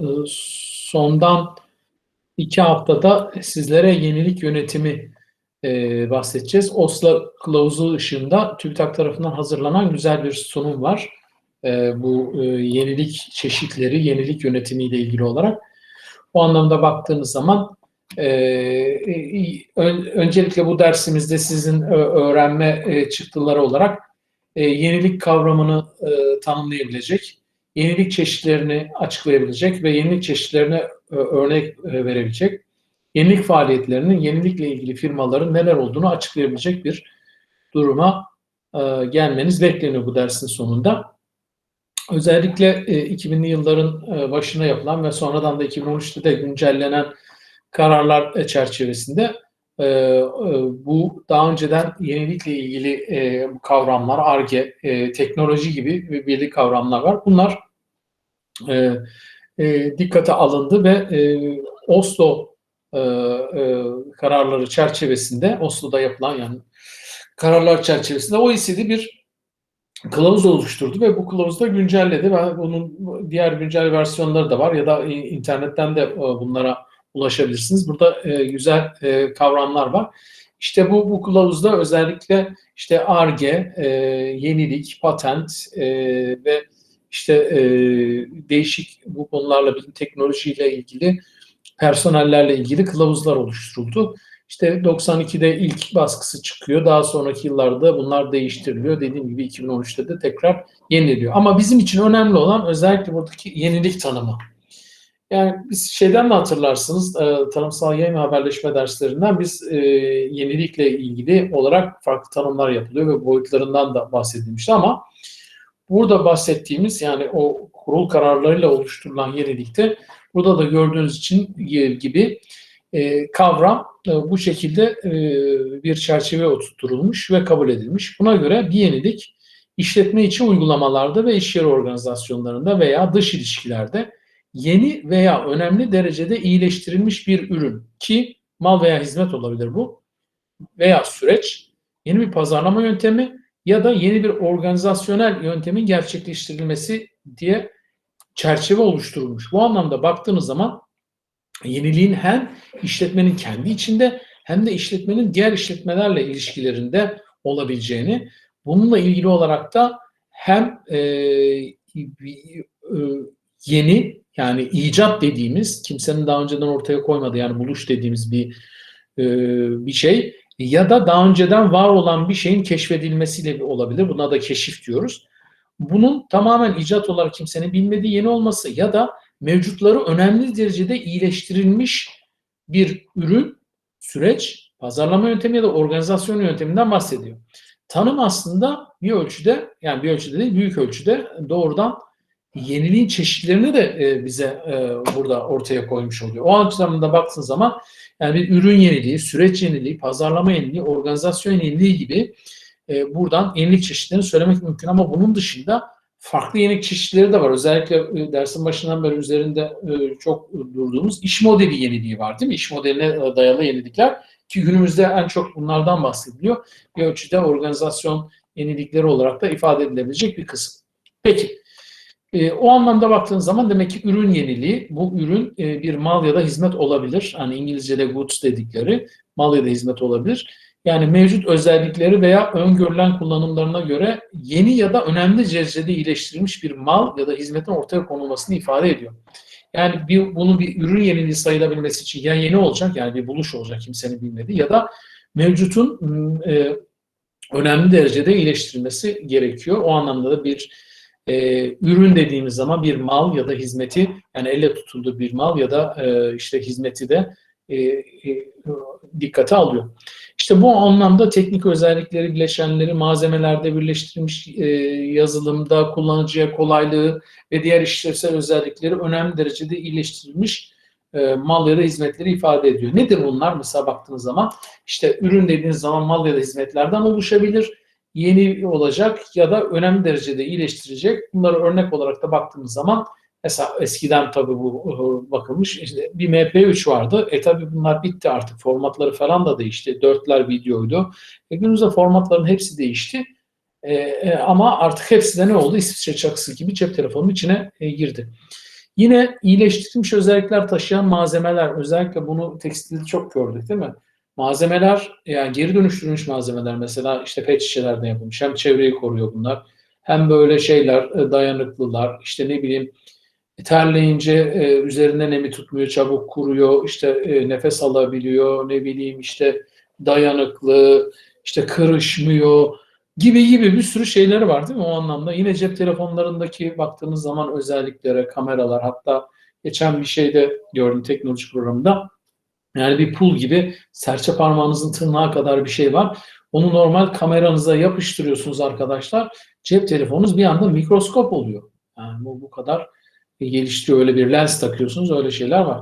e, sondan iki haftada sizlere yenilik yönetimi e, bahsedeceğiz. Oslo kılavuzu ışığında TÜBİTAK tarafından hazırlanan güzel bir sunum var. E, bu e, yenilik çeşitleri, yenilik yönetimiyle ilgili olarak. Bu anlamda baktığınız zaman ön, öncelikle bu dersimizde sizin öğrenme çıktıları olarak yenilik kavramını tanımlayabilecek, yenilik çeşitlerini açıklayabilecek ve yenilik çeşitlerine e, örnek e, verebilecek, yenilik faaliyetlerinin yenilikle ilgili firmaların neler olduğunu açıklayabilecek bir duruma e, gelmeniz bekleniyor bu dersin sonunda. Özellikle e, 2000'li yılların başına yapılan ve sonradan da 2013'te de güncellenen kararlar çerçevesinde e, e, bu daha önceden yenilikle ilgili e, kavramlar, ARGE, e, teknoloji gibi belli kavramlar var. Bunlar e, e, dikkate alındı ve e, Oslo e, e, kararları çerçevesinde, Oslo'da yapılan yani kararlar çerçevesinde OECD bir kılavuz oluşturdu ve bu kılavuzu da güncelledi. ve bunun diğer güncel versiyonları da var ya da internetten de e, bunlara ulaşabilirsiniz. Burada e, güzel e, kavramlar var. İşte bu bu kılavuzda özellikle işte ARGE, e, yenilik, patent e, ve işte e, değişik bu konularla bilim teknolojiyle ilgili personellerle ilgili kılavuzlar oluşturuldu. İşte 92'de ilk baskısı çıkıyor. Daha sonraki yıllarda bunlar değiştiriliyor. Dediğim gibi 2013'te de tekrar yeniliyor. Ama bizim için önemli olan özellikle buradaki yenilik tanımı. Yani biz şeyden de hatırlarsınız e, tanımsal yayın haberleşme derslerinden biz e, yenilikle ilgili olarak farklı tanımlar yapılıyor ve boyutlarından da bahsedilmişti ama burada bahsettiğimiz yani o kurul kararlarıyla oluşturulan yenilikte burada da gördüğünüz için gibi e, kavram bu şekilde bir çerçeve oturtulmuş ve kabul edilmiş. Buna göre bir yenilik işletme içi uygulamalarda ve iş yeri organizasyonlarında veya dış ilişkilerde yeni veya önemli derecede iyileştirilmiş bir ürün ki mal veya hizmet olabilir bu veya süreç, yeni bir pazarlama yöntemi ya da yeni bir organizasyonel yöntemin gerçekleştirilmesi diye çerçeve oluşturulmuş. Bu anlamda baktığınız zaman yeniliğin hem işletmenin kendi içinde hem de işletmenin diğer işletmelerle ilişkilerinde olabileceğini, bununla ilgili olarak da hem e, yeni yani icat dediğimiz kimsenin daha önceden ortaya koymadığı yani buluş dediğimiz bir e, bir şey ya da daha önceden var olan bir şeyin keşfedilmesiyle olabilir. Buna da keşif diyoruz. Bunun tamamen icat olarak kimsenin bilmediği yeni olması ya da mevcutları önemli derecede iyileştirilmiş bir ürün, süreç, pazarlama yöntemi ya da organizasyon yönteminden bahsediyor. Tanım aslında bir ölçüde yani bir ölçüde değil büyük ölçüde doğrudan yeniliğin çeşitlerini de e, bize e, burada ortaya koymuş oluyor. O anlamda baktığın zaman yani bir ürün yeniliği, süreç yeniliği, pazarlama yeniliği, organizasyon yeniliği gibi e, buradan yenilik çeşitlerini söylemek mümkün ama bunun dışında farklı yenilik çeşitleri de var. Özellikle dersin başından beri üzerinde çok durduğumuz iş modeli yeniliği var değil mi? İş modeline dayalı yenilikler ki günümüzde en çok bunlardan bahsediliyor. Bir ölçüde organizasyon yenilikleri olarak da ifade edilebilecek bir kısım. Peki. E, o anlamda baktığınız zaman demek ki ürün yeniliği, bu ürün e, bir mal ya da hizmet olabilir. Hani İngilizce'de goods dedikleri mal ya da hizmet olabilir. Yani mevcut özellikleri veya öngörülen kullanımlarına göre yeni ya da önemli derecede iyileştirilmiş bir mal ya da hizmetin ortaya konulmasını ifade ediyor. Yani bir, bunu bir ürün yeniliği sayılabilmesi için ya yeni olacak yani bir buluş olacak kimsenin bilmediği ya da mevcutun e, önemli derecede iyileştirilmesi gerekiyor. O anlamda da bir e, ürün dediğimiz zaman bir mal ya da hizmeti yani elle tutulduğu bir mal ya da e, işte hizmeti de e, e, dikkate alıyor. İşte bu anlamda teknik özellikleri, bileşenleri malzemelerde birleştirilmiş e, yazılımda kullanıcıya kolaylığı ve diğer işlevsel özellikleri önemli derecede iyileştirilmiş e, mal ya da hizmetleri ifade ediyor. Nedir bunlar? Mesela baktığınız zaman işte ürün dediğiniz zaman mal ya da hizmetlerden oluşabilir yeni olacak ya da önemli derecede iyileştirecek. Bunları örnek olarak da baktığımız zaman mesela eskiden tabii bu bakılmış işte bir MP3 vardı. E tabii bunlar bitti artık. Formatları falan da değişti. Dörtler videoydu. E günümüzde formatların hepsi değişti. E, e, ama artık hepsi de ne oldu? İsviçre çakısı gibi cep telefonunun içine e, girdi. Yine iyileştirilmiş özellikler taşıyan malzemeler, özellikle bunu tekstilde çok gördük değil mi? Malzemeler, yani geri dönüştürülmüş malzemeler mesela işte pet şişelerden yapılmış. Hem çevreyi koruyor bunlar, hem böyle şeyler e, dayanıklılar, işte ne bileyim terleyince e, üzerinde nemi tutmuyor, çabuk kuruyor, işte e, nefes alabiliyor, ne bileyim işte dayanıklı, işte kırışmıyor gibi gibi bir sürü şeyleri var değil mi o anlamda? Yine cep telefonlarındaki baktığınız zaman özelliklere, kameralar hatta geçen bir şeyde gördüm teknoloji programında. Yani bir pul gibi serçe parmağınızın tırnağı kadar bir şey var. Onu normal kameranıza yapıştırıyorsunuz arkadaşlar. Cep telefonunuz bir anda mikroskop oluyor. Yani bu, bu kadar geliştiriyor. Öyle bir lens takıyorsunuz. Öyle şeyler var.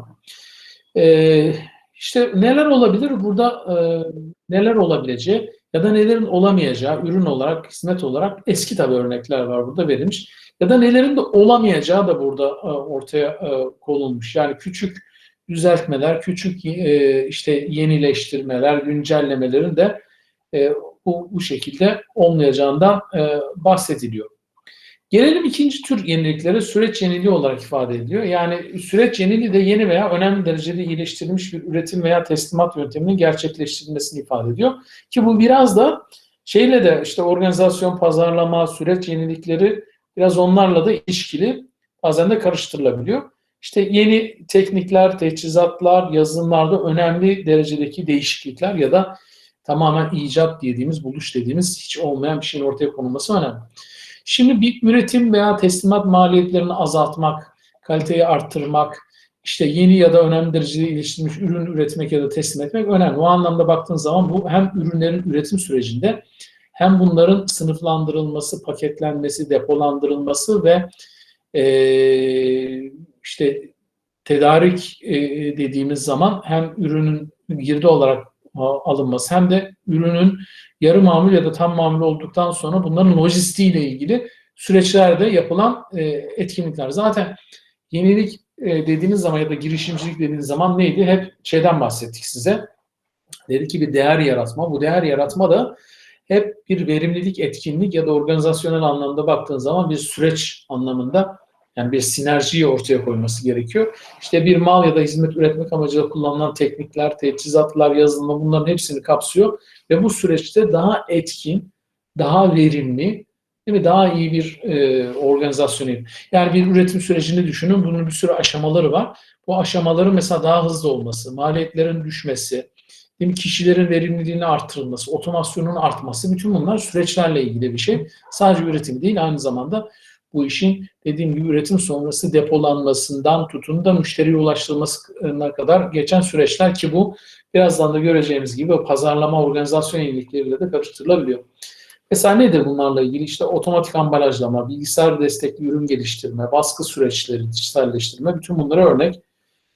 Ee, işte neler olabilir? Burada e, neler olabileceği ya da nelerin olamayacağı ürün olarak, hizmet olarak eski tabi örnekler var burada verilmiş. Ya da nelerin de olamayacağı da burada e, ortaya e, konulmuş. Yani küçük düzeltmeler, küçük e, işte yenileştirmeler, güncellemelerin de e, bu, bu şekilde olmayacağından e, bahsediliyor. Gelelim ikinci tür yeniliklere süreç yeniliği olarak ifade ediliyor. Yani süreç yeniliği de yeni veya önemli derecede iyileştirilmiş bir üretim veya teslimat yönteminin gerçekleştirilmesini ifade ediyor. Ki bu biraz da şeyle de işte organizasyon, pazarlama, süreç yenilikleri biraz onlarla da ilişkili bazen de karıştırılabiliyor. İşte yeni teknikler, teçhizatlar, yazılımlarda önemli derecedeki değişiklikler ya da tamamen icat dediğimiz, buluş dediğimiz hiç olmayan bir şeyin ortaya konulması önemli. Şimdi bir üretim veya teslimat maliyetlerini azaltmak, kaliteyi arttırmak, işte yeni ya da önemli derecede iyileştirilmiş ürün üretmek ya da teslim etmek önemli. O anlamda baktığınız zaman bu hem ürünlerin üretim sürecinde hem bunların sınıflandırılması, paketlenmesi, depolandırılması ve e, işte tedarik e, dediğimiz zaman hem ürünün girdi olarak alınması hem de ürünün yarı mamul ya da tam mamul olduktan sonra bunların lojistiği ile ilgili süreçlerde yapılan e, etkinlikler. Zaten yenilik e, dediğiniz zaman ya da girişimcilik dediğiniz zaman neydi? Hep şeyden bahsettik size. Dedi ki bir değer yaratma. Bu değer yaratma da hep bir verimlilik, etkinlik ya da organizasyonel anlamda baktığın zaman bir süreç anlamında yani bir sinerjiyi ortaya koyması gerekiyor. İşte bir mal ya da hizmet üretmek amacıyla kullanılan teknikler, teçhizatlar, yazılımı bunların hepsini kapsıyor ve bu süreçte daha etkin, daha verimli, değil mi? Daha iyi bir e, organizasyon. Yani bir üretim sürecini düşünün. Bunun bir sürü aşamaları var. Bu aşamaların mesela daha hızlı olması, maliyetlerin düşmesi, değil mi? kişilerin verimliliğini artırılması, otomasyonun artması bütün bunlar süreçlerle ilgili bir şey. Sadece üretim değil aynı zamanda bu işin dediğim gibi üretim sonrası depolanmasından tutun da müşteriye ulaştırılmasına kadar geçen süreçler ki bu birazdan da göreceğimiz gibi pazarlama organizasyon yenilikleriyle de karıştırılabiliyor. Mesela nedir bunlarla ilgili? İşte otomatik ambalajlama, bilgisayar destekli ürün geliştirme, baskı süreçleri, dijitalleştirme bütün bunlara örnek.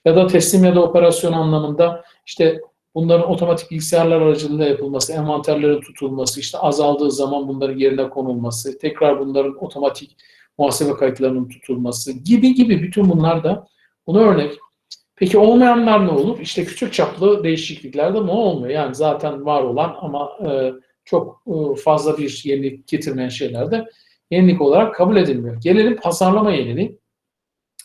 Ya da teslim ya da operasyon anlamında işte bunların otomatik bilgisayarlar aracılığıyla yapılması, envanterlerin tutulması, işte azaldığı zaman bunların yerine konulması, tekrar bunların otomatik muhasebe kayıtlarının tutulması gibi gibi bütün bunlar da buna örnek. Peki olmayanlar ne olur? İşte küçük çaplı değişiklikler de ne olmuyor? Yani zaten var olan ama e, çok e, fazla bir yenilik getirmeyen şeyler de yenilik olarak kabul edilmiyor. Gelelim pazarlama yeniliği.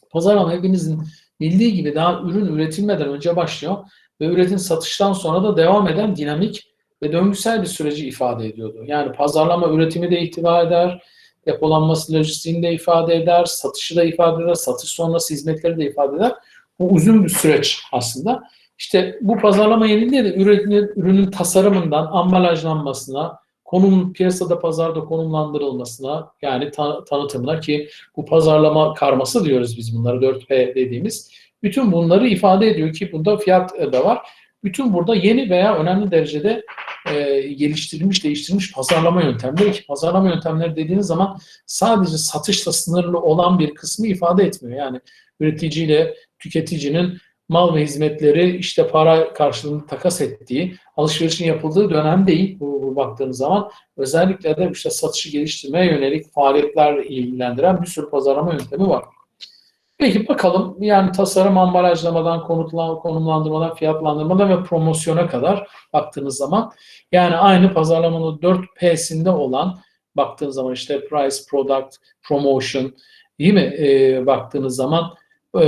Pazarlama hepinizin bildiği gibi daha ürün üretilmeden önce başlıyor ve üretim satıştan sonra da devam eden dinamik ve döngüsel bir süreci ifade ediyordu. Yani pazarlama üretimi de ihtiva eder, depolanması lojistiğini de ifade eder, satışı da ifade eder, satış sonrası hizmetleri de ifade eder. Bu uzun bir süreç aslında. İşte bu pazarlama yeniliği de ürünün, ürünün tasarımından ambalajlanmasına, konum piyasada pazarda konumlandırılmasına yani ta, tanıtımına ki bu pazarlama karması diyoruz biz bunları 4P dediğimiz. Bütün bunları ifade ediyor ki bunda fiyat da var. Bütün burada yeni veya önemli derecede e, geliştirilmiş, değiştirilmiş pazarlama yöntemleri ki pazarlama yöntemleri dediğiniz zaman sadece satışla sınırlı olan bir kısmı ifade etmiyor. Yani üreticiyle tüketicinin mal ve hizmetleri işte para karşılığında takas ettiği, alışverişin yapıldığı dönem değil bu, bu baktığınız zaman. Özellikle de işte satışı geliştirmeye yönelik faaliyetlerle ilgilendiren bir sürü pazarlama yöntemi var. Peki bakalım yani tasarım ambalajlamadan, konumlandırmadan, fiyatlandırmadan ve promosyona kadar baktığınız zaman yani aynı pazarlamanın 4P'sinde olan baktığınız zaman işte price, product, promotion değil mi? E, baktığınız zaman e,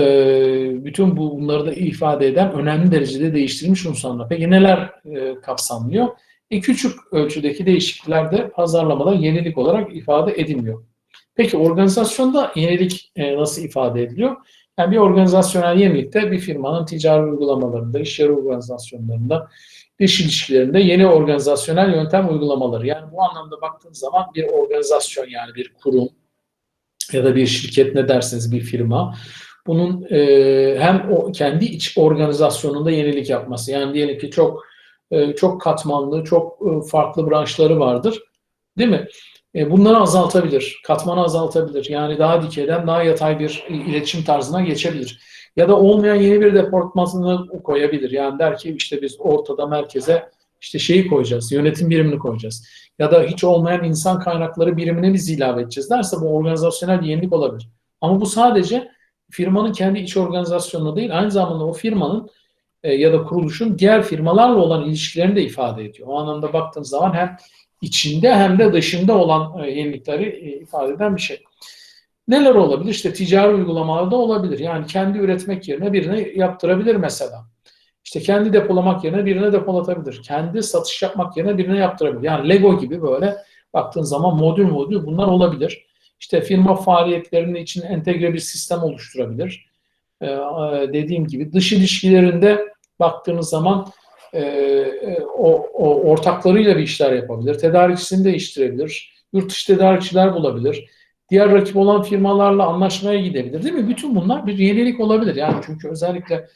bütün bu bunları da ifade eden önemli derecede değiştirilmiş unsurlar. Peki neler e, kapsamlıyor? E, küçük ölçüdeki değişiklikler de pazarlamada yenilik olarak ifade edilmiyor. Peki organizasyonda yenilik e, nasıl ifade ediliyor? Yani bir organizasyonel yenilikte bir firmanın ticari uygulamalarında, iş yeri organizasyonlarında, iş ilişkilerinde yeni organizasyonel yöntem uygulamaları. Yani bu anlamda baktığınız zaman bir organizasyon yani bir kurum ya da bir şirket ne derseniz bir firma bunun e, hem o kendi iç organizasyonunda yenilik yapması. Yani diyelim ki çok e, çok katmanlı, çok e, farklı branşları vardır. Değil mi? E, bunları azaltabilir, katmanı azaltabilir. Yani daha dikeyden daha yatay bir iletişim tarzına geçebilir. Ya da olmayan yeni bir departmanını koyabilir. Yani der ki işte biz ortada merkeze işte şeyi koyacağız, yönetim birimini koyacağız. Ya da hiç olmayan insan kaynakları birimine biz ilave edeceğiz derse bu organizasyonel yenilik olabilir. Ama bu sadece firmanın kendi iç organizasyonunu değil, aynı zamanda o firmanın e, ya da kuruluşun diğer firmalarla olan ilişkilerini de ifade ediyor. O anlamda baktığınız zaman hem içinde hem de dışında olan e, yenilikleri e, ifade eden bir şey. Neler olabilir? İşte ticari uygulamalarda olabilir. Yani kendi üretmek yerine birine yaptırabilir mesela. İşte kendi depolamak yerine birine depolatabilir. Kendi satış yapmak yerine birine yaptırabilir. Yani Lego gibi böyle baktığın zaman modül modül bunlar olabilir. İşte firma faaliyetlerinin için entegre bir sistem oluşturabilir. Ee, dediğim gibi dış ilişkilerinde baktığınız zaman e, e, o, o ortaklarıyla bir işler yapabilir. Tedarikçisini değiştirebilir. Yurt dışı tedarikçiler bulabilir. Diğer rakip olan firmalarla anlaşmaya gidebilir değil mi? Bütün bunlar bir yenilik olabilir. Yani çünkü özellikle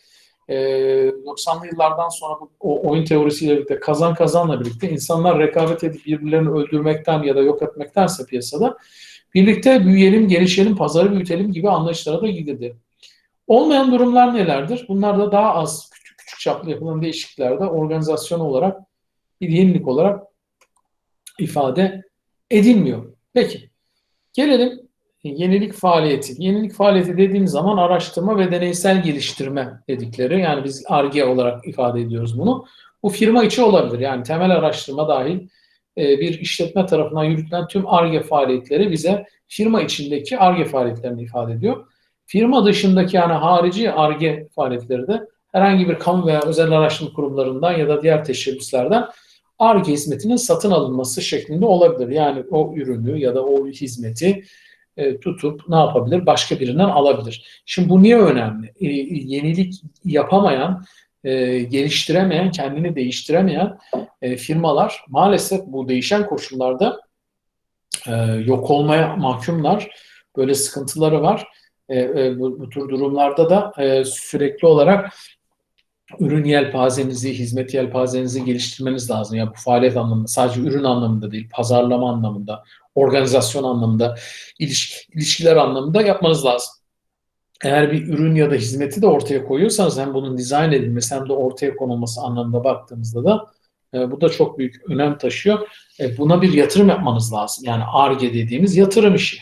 e, 90'lı yıllardan sonra bu, o oyun teorisiyle birlikte kazan kazanla birlikte insanlar rekabet edip birbirlerini öldürmekten ya da yok etmektense piyasada birlikte büyüyelim, gelişelim, pazarı büyütelim gibi anlayışlara da gidildi. Olmayan durumlar nelerdir? Bunlar da daha az çaplı yapılan değişikliklerde organizasyon olarak bir yenilik olarak ifade edilmiyor. Peki. Gelelim yenilik faaliyeti. Yenilik faaliyeti dediğim zaman araştırma ve deneysel geliştirme dedikleri yani biz ARGE olarak ifade ediyoruz bunu. Bu firma içi olabilir. Yani temel araştırma dahil e, bir işletme tarafından yürütülen tüm ARGE faaliyetleri bize firma içindeki ARGE faaliyetlerini ifade ediyor. Firma dışındaki yani harici ARGE faaliyetleri de herhangi bir kamu veya özel araştırma kurumlarından ya da diğer teşebbüslerden ARGE hizmetinin satın alınması şeklinde olabilir. Yani o ürünü ya da o hizmeti e, tutup ne yapabilir? Başka birinden alabilir. Şimdi bu niye önemli? E, yenilik yapamayan, e, geliştiremeyen, kendini değiştiremeyen e, firmalar maalesef bu değişen koşullarda e, yok olmaya mahkumlar. Böyle sıkıntıları var. E, e, bu, bu tür durumlarda da e, sürekli olarak ürün yelpazenizi, hizmet yelpazenizi geliştirmeniz lazım. Yani bu faaliyet anlamında, sadece ürün anlamında değil, pazarlama anlamında, organizasyon anlamında, iliş, ilişkiler anlamında yapmanız lazım. Eğer bir ürün ya da hizmeti de ortaya koyuyorsanız hem bunun dizayn edilmesi hem de ortaya konulması anlamında baktığımızda da e, bu da çok büyük önem taşıyor. E, buna bir yatırım yapmanız lazım. Yani ARGE dediğimiz yatırım işi.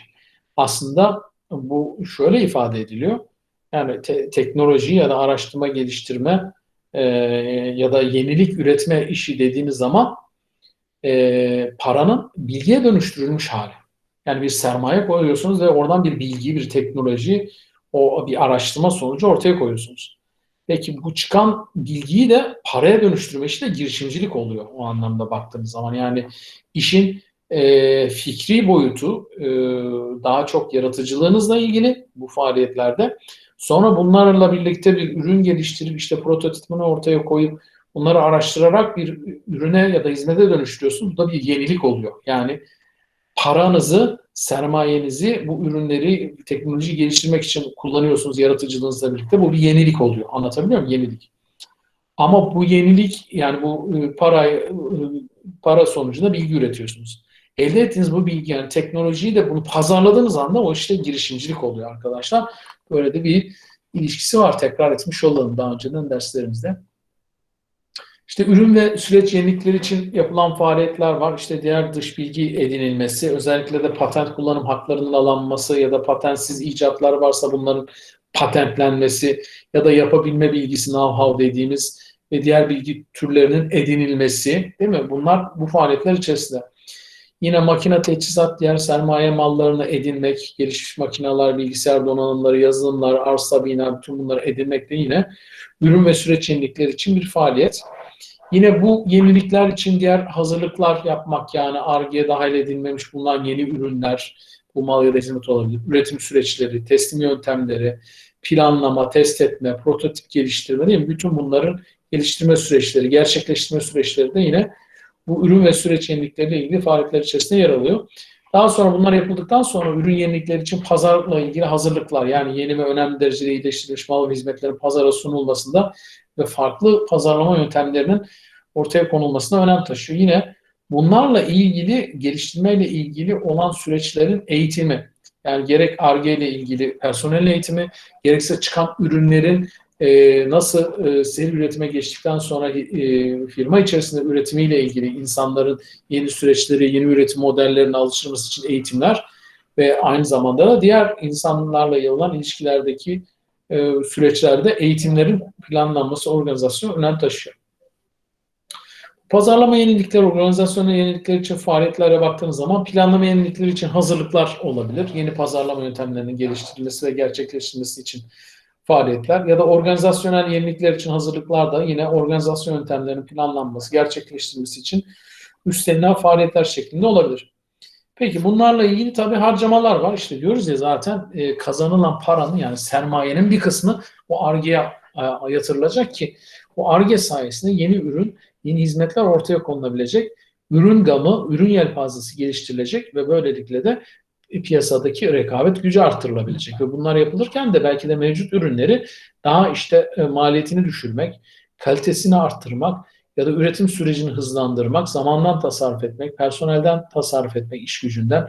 Aslında bu şöyle ifade ediliyor. Yani te- teknoloji ya da araştırma geliştirme e, ya da yenilik üretme işi dediğiniz zaman e, paranın bilgiye dönüştürülmüş hali. Yani bir sermaye koyuyorsunuz ve oradan bir bilgi, bir teknoloji, o bir araştırma sonucu ortaya koyuyorsunuz. Peki bu çıkan bilgiyi de paraya dönüştürme işi de girişimcilik oluyor o anlamda baktığınız zaman. Yani işin e, fikri boyutu e, daha çok yaratıcılığınızla ilgili bu faaliyetlerde. Sonra bunlarla birlikte bir ürün geliştirip işte prototipini ortaya koyup bunları araştırarak bir ürüne ya da hizmete dönüştürüyorsunuz. Bu da bir yenilik oluyor. Yani paranızı, sermayenizi bu ürünleri teknoloji geliştirmek için kullanıyorsunuz yaratıcılığınızla birlikte. Bu bir yenilik oluyor. Anlatabiliyor muyum? Yenilik. Ama bu yenilik yani bu e, para e, para sonucunda bilgi üretiyorsunuz. Elde ettiğiniz bu bilgi yani teknolojiyi de bunu pazarladığınız anda o işte girişimcilik oluyor arkadaşlar. Böyle de bir ilişkisi var. Tekrar etmiş olalım daha önceden derslerimizde. İşte ürün ve süreç yenilikleri için yapılan faaliyetler var. İşte diğer dış bilgi edinilmesi, özellikle de patent kullanım haklarının alınması ya da patentsiz icatlar varsa bunların patentlenmesi ya da yapabilme bilgisi know-how dediğimiz ve diğer bilgi türlerinin edinilmesi değil mi? Bunlar bu faaliyetler içerisinde. Yine makine teçhizat, diğer sermaye mallarını edinmek, gelişmiş makineler, bilgisayar donanımları, yazılımlar, arsa, bina, bütün bunları edinmek de yine ürün ve süreç yenilikleri için bir faaliyet. Yine bu yenilikler için diğer hazırlıklar yapmak yani Ar-Ge'ye dahil edilmemiş bulunan yeni ürünler, bu mal ya da hizmet olabilir, üretim süreçleri, teslim yöntemleri, planlama, test etme, prototip geliştirme değil mi? Bütün bunların geliştirme süreçleri, gerçekleştirme süreçleri de yine bu ürün ve süreç yenilikleriyle ilgili faaliyetler içerisinde yer alıyor. Daha sonra bunlar yapıldıktan sonra ürün yenilikleri için pazarla ilgili hazırlıklar yani yeni ve önemli derecede iyileştirilmiş mal ve hizmetlerin pazara sunulmasında ve farklı pazarlama yöntemlerinin ortaya konulmasına önem taşıyor. Yine bunlarla ilgili geliştirmeyle ilgili olan süreçlerin eğitimi yani gerek ARGE ile ilgili personel eğitimi gerekse çıkan ürünlerin e, nasıl e, seri üretime geçtikten sonra e, firma içerisinde üretimiyle ilgili insanların yeni süreçleri, yeni üretim modellerine alıştırması için eğitimler ve aynı zamanda da diğer insanlarla yapılan ilişkilerdeki e, süreçlerde eğitimlerin planlanması, organizasyonu önem taşıyor. Pazarlama yenilikleri, organizasyonel yenilikler için faaliyetlere baktığınız zaman planlama yenilikleri için hazırlıklar olabilir. Yeni pazarlama yöntemlerinin geliştirilmesi ve gerçekleştirilmesi için faaliyetler ya da organizasyonel yenilikler için hazırlıklar da yine organizasyon yöntemlerinin planlanması, gerçekleştirilmesi için üstlenilen faaliyetler şeklinde olabilir. Peki bunlarla ilgili tabii harcamalar var. İşte diyoruz ya zaten e, kazanılan paranın yani sermayenin bir kısmı o ARGE'ye yatırılacak ki o ARGE sayesinde yeni ürün, yeni hizmetler ortaya konulabilecek. Ürün gamı, ürün yelpazesi geliştirilecek ve böylelikle de piyasadaki rekabet gücü artırılabilecek ve bunlar yapılırken de belki de mevcut ürünleri daha işte e, maliyetini düşürmek, kalitesini arttırmak ya da üretim sürecini hızlandırmak, zamandan tasarruf etmek, personelden tasarruf etmek, iş gücünden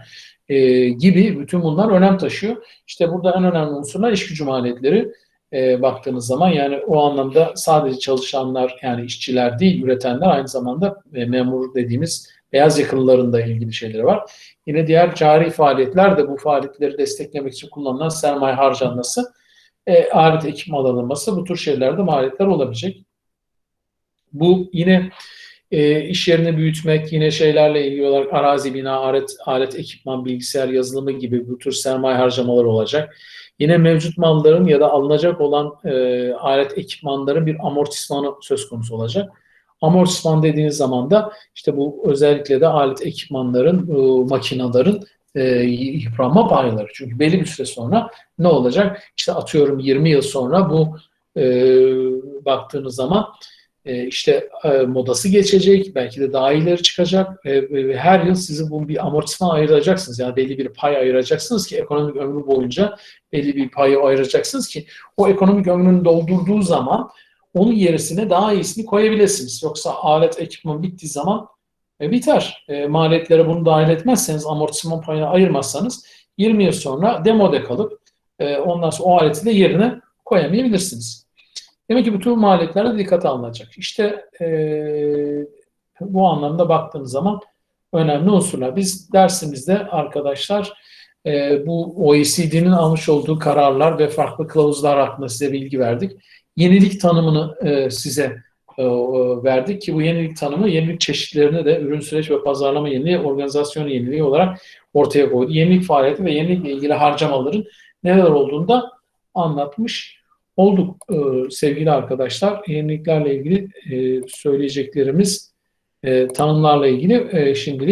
e, gibi bütün bunlar önem taşıyor. İşte burada en önemli unsurlar iş gücü maliyetleri e, baktığınız zaman yani o anlamda sadece çalışanlar yani işçiler değil üretenler aynı zamanda e, memur dediğimiz beyaz yakınlarında ilgili şeyleri var. Yine diğer cari faaliyetler de bu faaliyetleri desteklemek için kullanılan sermaye harcanması, e, alet ekipman alınması bu tür şeylerde maliyetler olabilecek. Bu yine e, iş yerini büyütmek, yine şeylerle ilgili olarak arazi, bina, alet, alet, ekipman, bilgisayar yazılımı gibi bu tür sermaye harcamaları olacak. Yine mevcut malların ya da alınacak olan e, alet ekipmanların bir amortismanı söz konusu olacak. Amortisman dediğiniz zaman da işte bu özellikle de alet ekipmanların, e, makinaların e, yıpranma payları. Çünkü belli bir süre sonra ne olacak? İşte atıyorum 20 yıl sonra bu e, baktığınız zaman e, işte e, modası geçecek, belki de daha ileri çıkacak e, ve her yıl sizi bu bir amortisman ayıracaksınız. Yani belli bir pay ayıracaksınız ki ekonomik ömrü boyunca belli bir payı ayıracaksınız ki o ekonomik ömrünü doldurduğu zaman onun yerisine daha iyisini koyabilirsiniz. Yoksa alet ekipman bittiği zaman e, biter. E, maliyetlere bunu dahil etmezseniz, amortisman payını ayırmazsanız 20 yıl sonra demode kalıp e, ondan sonra o aleti de yerine koyamayabilirsiniz. Demek ki bütün maliyetlere dikkate alınacak. İşte e, bu anlamda baktığınız zaman önemli unsurlar. Biz dersimizde arkadaşlar e, bu OECD'nin almış olduğu kararlar ve farklı kılavuzlar hakkında size bilgi verdik. Yenilik tanımını e, size e, verdik ki bu yenilik tanımı yenilik çeşitlerini de ürün süreç ve pazarlama yeniliği, organizasyon yeniliği olarak ortaya koydu. Yenilik faaliyeti ve yenilikle ilgili harcamaların neler olduğunu da anlatmış olduk e, sevgili arkadaşlar. Yeniliklerle ilgili e, söyleyeceklerimiz e, tanımlarla ilgili e, şimdilik